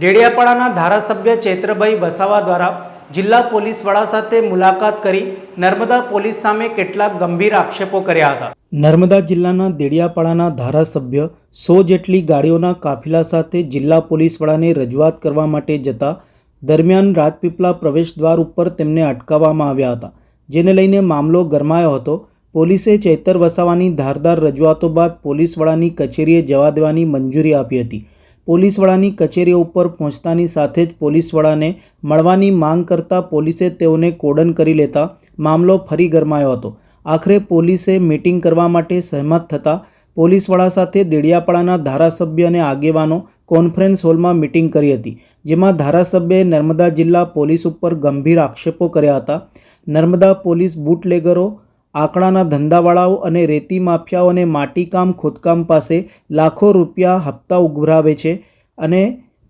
ડેડિયાપાડાના ધારાસભ્ય ચૈત્રભાઈ વસાવા દ્વારા જિલ્લા પોલીસ વડા સાથે મુલાકાત કરી નર્મદા પોલીસ સામે કેટલાક ગંભીર આક્ષેપો કર્યા હતા. નર્મદા જિલ્લાના દેડિયાપાડાના ધારાસભ્ય સો જેટલી ગાડીઓના કાફિલા સાથે જિલ્લા પોલીસ વડાને રજૂઆત કરવા માટે જતા દરમિયાન રાજપીપળા પ્રવેશ દ્વાર ઉપર તેમને અટકાવવામાં આવ્યા હતા, જેને લઈને મામલો ગરમાયો હતો. પોલીસે ચૈતર વસાવાની ધારદાર રજૂઆતો બાદ પોલીસ વડાની કચેરીએ જવા દેવાની મંજૂરી આપી હતી. પોલીસ વડાની કચેરી ઉપર પહોંચતાની સાથે જ પોલીસવાળાને મળવાની માંગ કરતા પોલીસે તેઓને કોડન કરી લેતા મામલો ફરી ગરમાયો હતો. આખરે પોલીસે મીટિંગ કરવા માટે સહેમત થતાં પોલીસવાળા સાથે દેડિયાપાડાના ધારાસભ્ય અને આગેવાનો કોન્ફરન્સ હોલમાં મીટિંગ કરી હતી, જેમાં ધારાસભ્યએ નર્મદા જિલ્લા પોલીસ ઉપર ગંભીર આક્ષેપો કર્યા હતા. નર્મદા પોલીસ બુટલેગરો આંકડાના ધંધાવાળાઓ અને રેતી માફિયાઓ અને માટીકામ ખોદકામ પાસે લાખો રૂપિયા હપ્તા ઉઘરાવે છે અને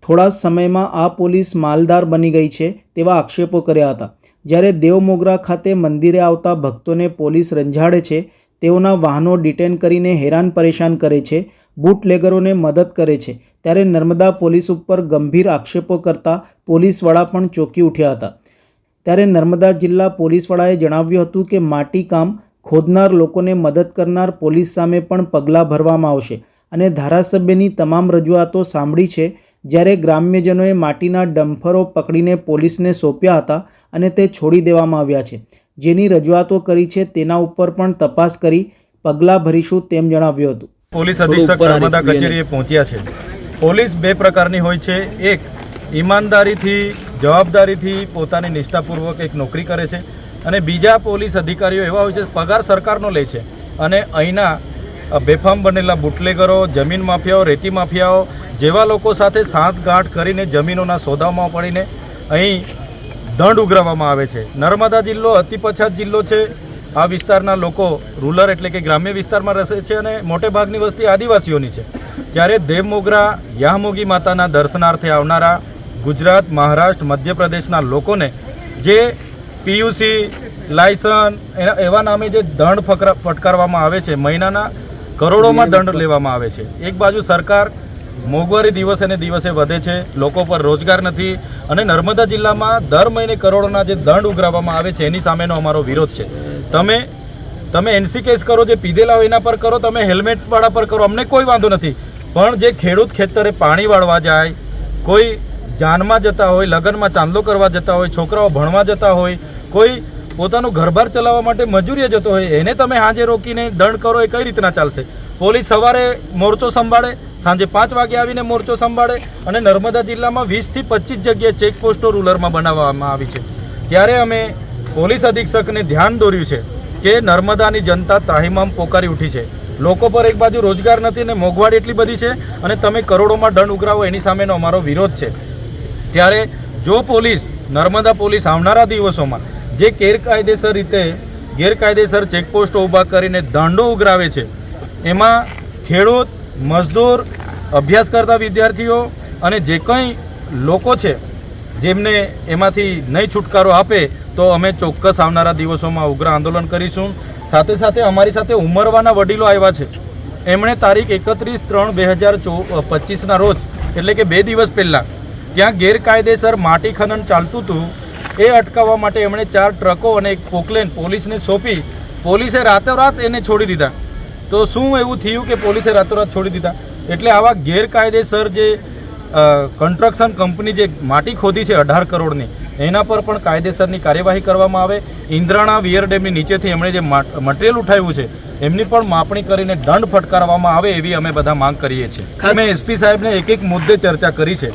થોડા સમયમાં આ પોલીસ માલદાર બની ગઈ છે તેવા આક્ષેપો કર્યા હતા. જ્યારે દેવમોગરા ખાતે મંદિરે આવતા ભક્તોને પોલીસ રંજાડે છે, તેઓના વાહનો ડિટેન કરીને હેરાન પરેશાન કરે છે, બુટલેગરોને મદદ કરે છે, ત્યારે નર્મદા પોલીસ ઉપર ગંભીર આક્ષેપો કરતા પોલીસ વડા પણ ચોંકી ઉઠ્યા હતા. ત્યારે નર્મદા જિલ્લા પોલીસ વડાએ જણાવ્યું હતું કે માટીકામ ખોદનાર લોકોને મદદ કરનાર પોલીસ સામે પણ પગલાં ભરવામાં આવશે અને ધારાસભ્યની તમામ રજૂઆતો સાંભળી છે જ્યારે ગ્રામ્યજનોએ માટીના ડમ્ફરો પકડીને પોલીસને સોંપ્યા હતા અને તે છોડી દેવામાં આવ્યા છે. જેની રજૂઆતો કરી છે તેના ઉપર પણ તપાસ કરી પગલાં ભરીશું તેમ જણાવ્યું હતું. પોલીસ અધિક્ષક નર્મદા કચેરીએ પહોંચ્યા છે. પોલીસ બે પ્રકારની હોય છે. એક ઈમાનદારીથી, જવાબદારીથી પોતાની નિષ્ઠાપૂર્વક એક નોકરી કરે છે અને બીજા પોલીસ અધિકારીઓ એવા હોય છે, પગાર સરકારનો લે છે. અને અહીંના બેફામ બનેલા બુટલેગરો, જમીન માફિયાઓ, રેતી માફિયાઓ જેવા લોકો સાથે સાંઠગાંઠ કરીને જમીનોના સોદામાં પડીને અહીં દંડ ઉઘરાવવામાં આવે છે. નર્મદા જિલ્લો અતિ પછાત જિલ્લો છે. આ વિસ્તારના લોકો રૂરલ એટલે કે ગ્રામ્ય વિસ્તારમાં રહે છે અને મોટે ભાગની વસ્તી આદિવાસીઓની છે. ત્યારે દેવમોગરા યામોગી માતાના દર્શનાર્થે આવનારા ગુજરાત મહારાષ્ટ્ર મધ્યપ્રદેશના લોકોને જે પીયુસી લાયસન એના એવા નામે જે દંડ ફકરા ફટકારવામાં આવે છે મહિનાના કરોડોમાં દંડ લેવામાં આવે છે. એક બાજુ સરકાર મોંઘવારી દિવસે ને દિવસે વધે છે લોકો પર રોજગાર નથી અને નર્મદા જિલ્લામાં દર મહિને કરોડોના જે દંડ ઉઘરાવવામાં આવે છે એની સામેનો અમારો વિરોધ છે. તમે તમે એનસી કેસ કરો જે પીધેલા હોય એના પર કરો તમે હેલ્મેટવાળા પર કરો અમને કોઈ વાંધો નથી. પણ જે ખેડૂત ખેતરે પાણી વાળવા જાય કોઈ જાનમાં જતા હોય, લગ્નમાં ચાંદલો કરવા જતા હોય, છોકરાઓ ભણવા જતા હોય, કોઈ પોતાનું ઘરબાર ચલાવવા માટે મજૂરીએ જતો હોય, એને તમે હાજે રોકીને દંડ કરો એ કઈ રીતના ચાલશે? પોલીસ સવારે મોરચો સંભાળે, સાંજે પાંચ વાગે આવીને મોરચો સંભાળે અને નર્મદા જિલ્લામાં વીસથી પચીસ જગ્યાએ ચેકપોસ્ટો રૂલરમાં બનાવવામાં આવી છે. ત્યારે અમે પોલીસ અધિક્ષકને ધ્યાન દોર્યું છે કે નર્મદાની જનતા ત્રાહિમામ પોકારી ઉઠી છે. લોકો પર એક બાજુ રોજગાર નથી ને મોંઘવારી એટલી બધી છે અને તમે કરોડોમાં દંડ ઉઘરાવો એની સામેનો અમારો વિરોધ છે. ત્યારે જો પોલીસ, નર્મદા પોલીસ આવનારા દિવસોમાં જે ગેરકાયદેસર રીતે, ગેરકાયદેસર ચેકપોસ્ટો ઊભા કરીને દંડો ઉઘરાવે છે, એમાં ખેડૂત, મજદૂર, અભ્યાસ કરતા વિદ્યાર્થીઓ અને જે કંઈ લોકો છે, જેમને એમાંથી નહીં છુટકારો આપે, તો અમે ચોક્કસ આવનારા દિવસોમાં ઉગ્ર આંદોલન કરીશું. સાથે સાથે અમારી સાથે ઉમરવાના વડીલો આવ્યા છે. એમણે તારીખ એકત્રીસ ત્રણ બે હજાર ચો પચીસના રોજ, એટલે કે બે દિવસ પહેલાં ત્યાં ગેરકાયદેસર માટી ખનન ચાલતું હતું એ અટકાવવા માટે એમણે ચાર ટ્રકો અને એક પોકલેન પોલીસને સોંપી પોલીસે રાતોરાત એને છોડી દીધા. તો શું એવું થયું કે પોલીસે રાતોરાત છોડી દીધા? એટલે આવા ગેરકાયદેસર જે કન્સ્ટ્રક્શન કંપની જે માટી ખોદી છે અઢાર કરોડની એના પર પણ કાયદેસરની કાર્યવાહી કરવામાં આવે. ઇન્દ્રાણા વિયર ડેમની નીચેથી એમણે જે મટીરિયલ ઉઠાવ્યું છે એમની પણ માપણી કરીને દંડ ફટકારવામાં આવે એવી અમે બધા માંગ કરીએ છીએ. અમે એસપી સાહેબને એક એક મુદ્દે ચર્ચા કરી છે.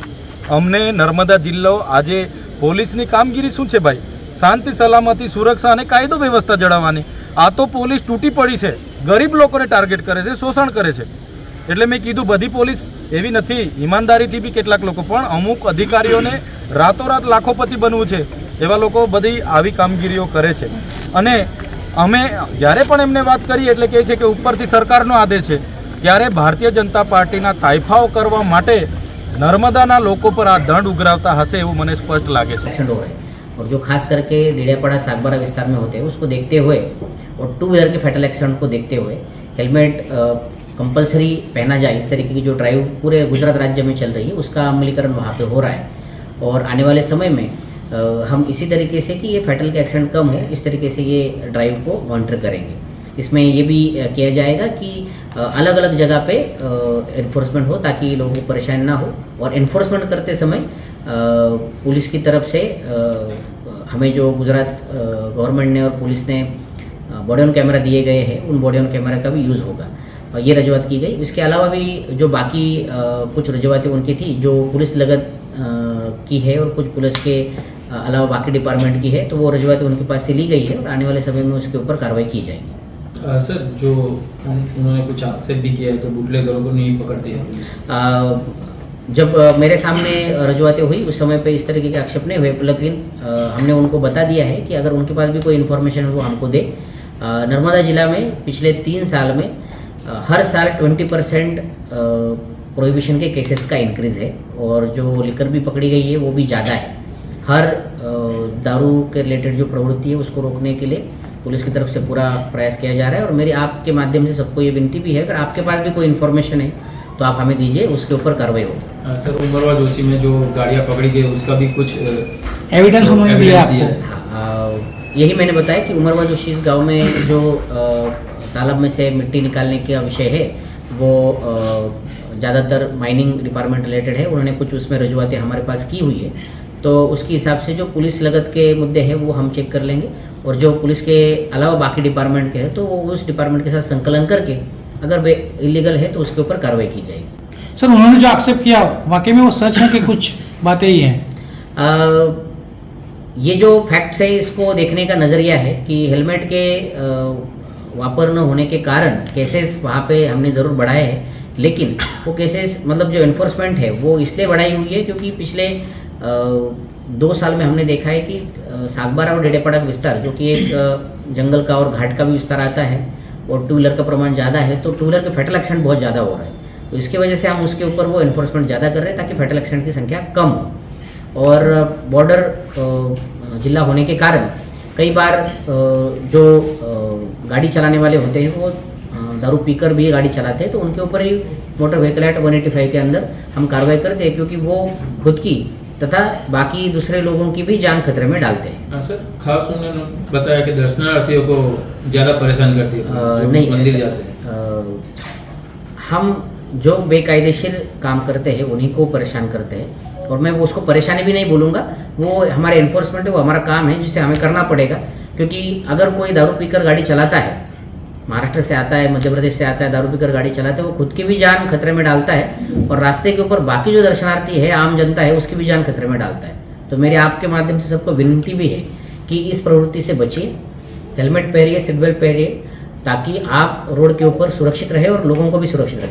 અમને નર્મદા જિલ્લો આજે પોલીસની કામગીરી શું છે ભાઈ? શાંતિ, સલામતી, સુરક્ષા અને કાયદો વ્યવસ્થા જળવવાની. આ તો પોલીસ તૂટી પડી છે. ગરીબ લોકોને ટાર્ગેટ કરે છે, શોષણ કરે છે. એટલે મેં કીધું બધી પોલીસ એવી નથી. ઈમાનદારીથી બી કેટલાક લોકો પણ અમુક અધિકારીઓને રાતોરાત લાખોપતિ બનવું છે. એવા લોકો બધી આવી કામગીરીઓ કરે છે. અને અમે જ્યારે પણ એમને વાત કરીએ એટલે કહે છે કે ઉપરથી સરકારનો આદેશ છે. ત્યારે ભારતીય જનતા પાર્ટીના તાઇફાઓ કરવા માટે નર્મદાના લોકો પર આ દંડ ઉઘરાવતા હશે એવું મને સ્પષ્ટ લાગે છે एक्सीडेंट हो रहे हैं और जो खास करके डेड़ियापाड़ा सागबारा विस्तार में होते हैं उसको देखते हुए और टू व्हीलर के फैटल एक्सीडेंट को देखते हुए हेलमेट अ, कंपलसरी पहना जाए इस तरीके की जो ड्राइव पूरे गुजरात राज्य में चल रही है उसका अमलीकरण वहाँ पे हो रहा है और आने वाले समय में अ, हम इसी तरीके से कि ये फैटल के एक्सीडेंट कम हो इस तरीके से ये ड्राइव को मॉनिटर करेंगे इसमें ये भी किया जाएगा कि अलग अलग जगह पे इन्फोर्समेंट हो ताकि लोगों को परेशान ना हो। और इन्फोर्समेंट करते समय पुलिस की तरफ़ से हमें जो गुजरात गवर्नमेंट ने और पुलिस ने बॉडी ऑन कैमरा दिए गए हैं, उन बॉडी ऑन कैमरा का भी यूज़ होगा। ये रजूआत की गई। इसके अलावा भी जो बाकी कुछ रजूआतें उनकी थी, जो पुलिस लगत की है और कुछ पुलिस के अलावा बाकी डिपार्टमेंट की है तो वो रजूआतें उनके पास से ली गई है और आने वाले समय में उसके ऊपर कार्रवाई की जाएगी। सर जो उन्होंने कुछ आक्षेप भी किया है कि बुटलेगरों को नहीं पकड़ती है जब अ, मेरे सामने रजूआतें हुई उस समय पे इस तरीके के आक्षेप नहीं हुए लेकिन हमने उनको बता दिया है कि अगर उनके पास भी कोई इन्फॉर्मेशन है वो हमको दे। नर्मदा जिला में पिछले तीन साल में अ, हर साल ट्वेंटी परसेंट प्रोहिबिशन के केसेस का इंक्रीज है और जो लिकर भी पकड़ी गई है वो भी ज़्यादा है। हर दारू के रिलेटेड जो प्रवृत्ति है उसको रोकने के लिए पुलिस की तरफ़ से पूरा प्रयास किया जा रहा है और मेरी आपके माध्यम से सबको ये विनती भी है अगर आपके पास भी कोई इन्फॉर्मेशन है तो आप हमें दीजिए उसके ऊपर कार्रवाई होगी। सर उमरवा जोशी में जो गाड़ियाँ पकड़ी गई उसका भी कुछ एविडेंस उन्होंने दिया है हाँ, यही मैंने बताया कि उमरवा जोशी इस गाँव में जो तालाब में से मिट्टी निकालने का विषय है वो ज़्यादातर माइनिंग डिपार्टमेंट रिलेटेड है उन्होंने कुछ उसमें रजुआतें हमारे पास की हुई है। तो उसके हिसाब से जो पुलिस लगत के मुद्दे हैं वो हम चेक कर लेंगे। और जो पुलिस के अलावा बाकी डिपार्टमेंट के हैं तो वो उस डिपार्टमेंट के साथ संकलन करके अगर वे इलीगल है तो उसके ऊपर कार्रवाई की जाएगी। सर उन्होंने जो आक्षेप किया वाकई में वो सच है कि कुछ बातें ही हैं? ये जो फैक्ट्स है इसको देखने का नज़रिया है कि हेलमेट के वापर न होने के कारण केसेस वहाँ पे हमने ज़रूर बढ़ाए हैं लेकिन वो केसेस मतलब जो इन्फोर्समेंट है वो इसलिए बढ़ाई हुई है क्योंकि पिछले अ, दो साल में हमने देखा है कि सागबारा और डेडेपाड़ा का विस्तार, जो कि एक जंगल का और घाट का भी विस्तार आता है और टू व्हीलर का प्रमाण ज़्यादा है तो टू व्हीलर के फेटल एक्सीडेंट बहुत ज़्यादा हो रहा है। तो इसकी वजह से हम उसके ऊपर वो इन्फोर्समेंट ज़्यादा कर रहे हैं ताकि फेटल एक्सीडेंट की संख्या कम हो। और बॉर्डर जिला होने के कारण कई बार जो गाड़ी चलाने वाले होते हैं, वो दारू पीकर भी गाड़ी चलाते हैं तो उनके ऊपर ही मोटर व्हीकल एक्ट वन के अंदर हम कार्रवाई करते हैं, क्योंकि वो खुद की तथा बाकी दूसरे लोगों की भी जान खतरे में डालते हैं। सर खास उन्होंने बताया कि दर्शनार्थियों को ज़्यादा परेशान करती है नहीं मंदिर जाते हैं। हम जो बेकायदेशीर काम करते हैं उन्हीं को परेशान करते हैं। और मैं वो उसको परेशानी भी नहीं बोलूँगा वो हमारे इन्फोर्समेंट है वो हमारा काम है जिसे हमें करना पड़ेगा। क्योंकि अगर कोई दारू पीकर गाड़ी चलाता है महाराष्ट्र से आता है, मध्य प्रदेश से आता है, दारू पीकर गाड़ी चलाते हैं, वो खुद की भी जान खतरे में डालता है और रास्ते के ऊपर बाकी जो दर्शनार्थी है, आम जनता है, उसकी भी जान खतरे में डालता है। तो मेरे आपके माध्यम से सबको विनती भी है कि इस प्रवृत्ति से बचिए, हेलमेट पहनिए सीट बेल्ट पहनिए ताकि आप रोड के ऊपर सुरक्षित रहे और लोगों को भी सुरक्षित रखें।